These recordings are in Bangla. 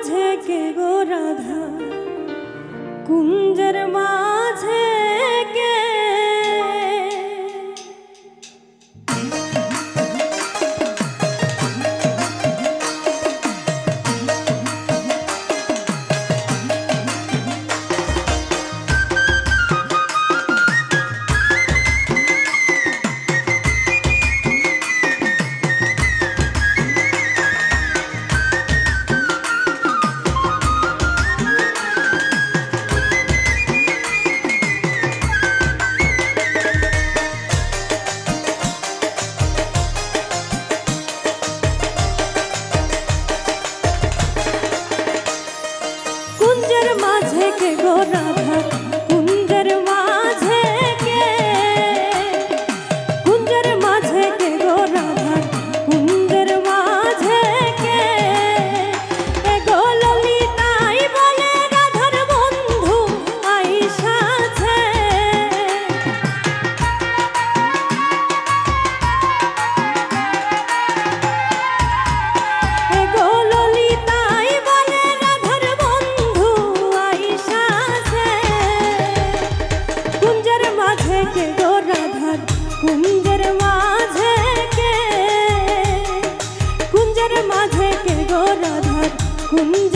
মাঝে কে গো রাধা কুঞ্জের মাঝে কুঞ্জের মাঝে কে? কুঞ্জের মাঝে কে গো রাধার কুঞ্জ?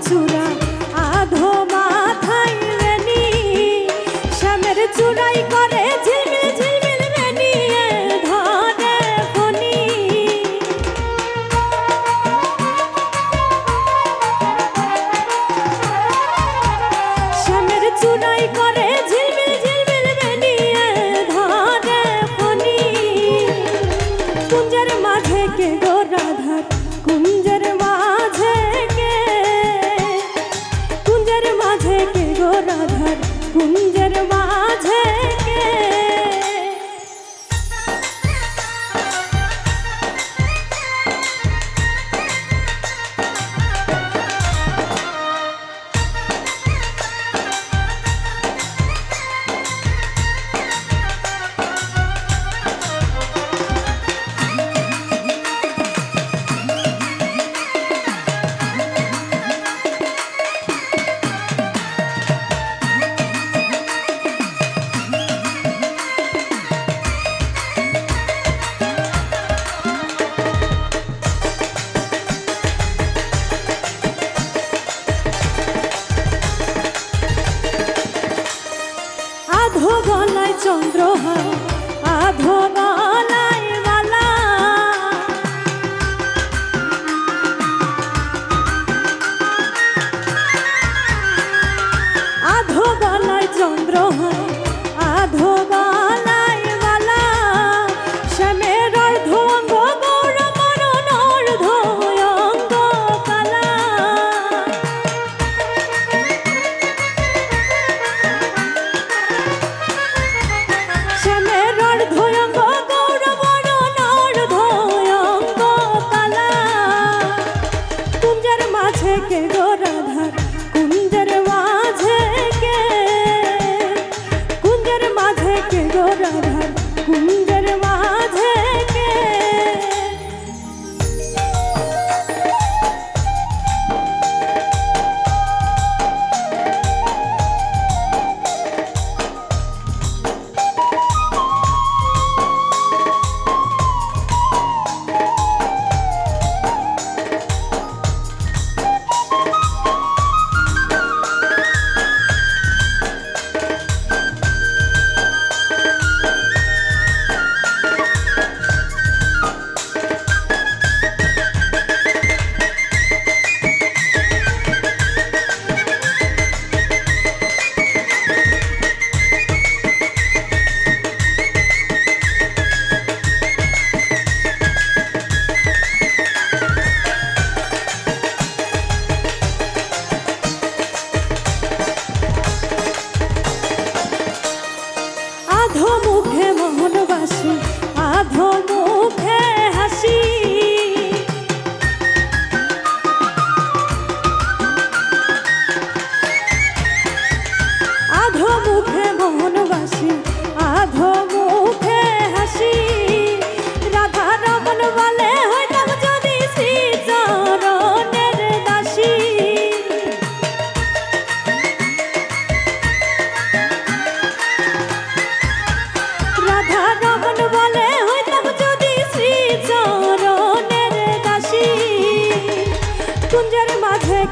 to the. আধো গলায় চন্দ্রহার আধো গলায় মালা আধো গলায় চন্দ্রহার কে গোরা আধো মুখে মোহন বাসু আধো মুখে হাসি।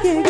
que